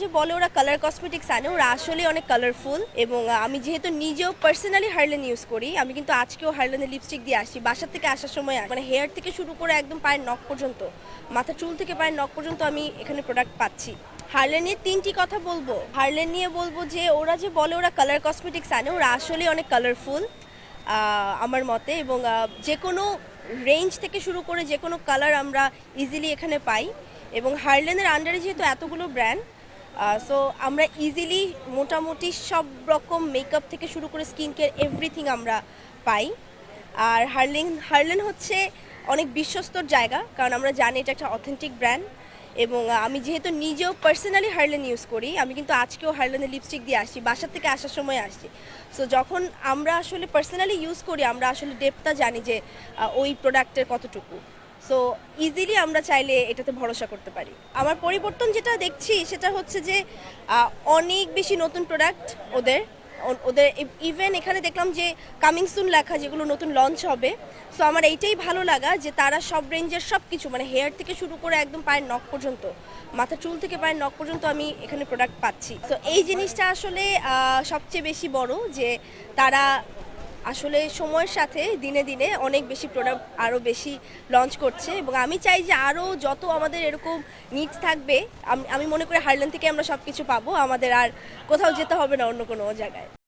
যে বলে ওরা কালার কসমেটিক্স আনে, ওরা আসলে অনেক কালারফুল এবং আমি যেহেতু নিজেও পার্সোনালি হার্লেন ইউজ করি, আমি কিন্তু আজকেও হার্লেনের লিপস্টিক দিয়ে আসি, বাসার থেকে আসার সময় মানে হেয়ার থেকে শুরু করে একদম পায়ের নখ পর্যন্ত, মাথা চুল থেকে পায়ের নখ পর্যন্ত আমি এখানে প্রোডাক্ট পাচ্ছি। হার্লেন নিয়ে তিনটি কথা বলব। হার্লেন নিয়ে বলব যে, ওরা যে বলে ওরা কালার কসমেটিক্স আনে, ওরা আসলে অনেক কালারফুল আমার মতে এবং যে কোনো রেঞ্জ থেকে শুরু করে যে কোনো কালার আমরা ইজিলি এখানে পাই এবং হার্লেনের আন্ডারে যেহেতু এতগুলো ব্র্যান্ড সো আমরা ইজিলি মোটামুটি সব রকম মেকআপ থেকে শুরু করে স্কিন কেয়ার এভরিথিং আমরা পাই। আর হার্লিন হার্লেন হচ্ছে অনেক বিশ্বস্তর জায়গা, কারণ আমরা জানি এটা একটা অথেন্টিক ব্র্যান্ড এবং আমি যেহেতু নিজেও পার্সোনালি হার্লেন ইউজ করি, আমি কিন্তু আজকেও হার্লেনের লিপস্টিক দিয়ে আসি, বাসার থেকে আসার সময় আসছি সো যখন আমরা আসলে পার্সোনালি ইউজ করি, আমরা আসলে ডেপটা জানি যে ওই প্রোডাক্টের কতটুকু। সো ইজিলি আমরা চাইলে এটাতে ভরসা করতে পারি। আমার পরিবর্তন যেটা দেখছি, সেটা হচ্ছে যে অনেক বেশি নতুন প্রোডাক্ট ওদের ওদের ইভেন এখানে দেখলাম যে কামিং সুন লেখা যেগুলো নতুন লঞ্চ হবে। সো আমার এইটাই ভালো লাগা যে, তারা সব রেঞ্জের সব কিছু মানে হেয়ার থেকে শুরু করে একদম পায়ের নখ পর্যন্ত মাথা চুল থেকে পায়ের নখ পর্যন্ত আমি এখানে প্রোডাক্ট পাচ্ছি। তো এই জিনিসটা আসলে সবচেয়ে বেশি বড় যে, তারা আসলে সময়ের সাথে দিনে দিনে অনেক বেশি প্রোডাক্ট আরও বেশি লঞ্চ করছে এবং আমি চাই যে আরও যত আমাদের এরকম নিডস থাকবে, আমি- মনে করি হারলেন থেকে আমরা সব কিছু পাবো, আমাদের আর কোথাও যেতে হবে না অন্য কোনো জায়গায়।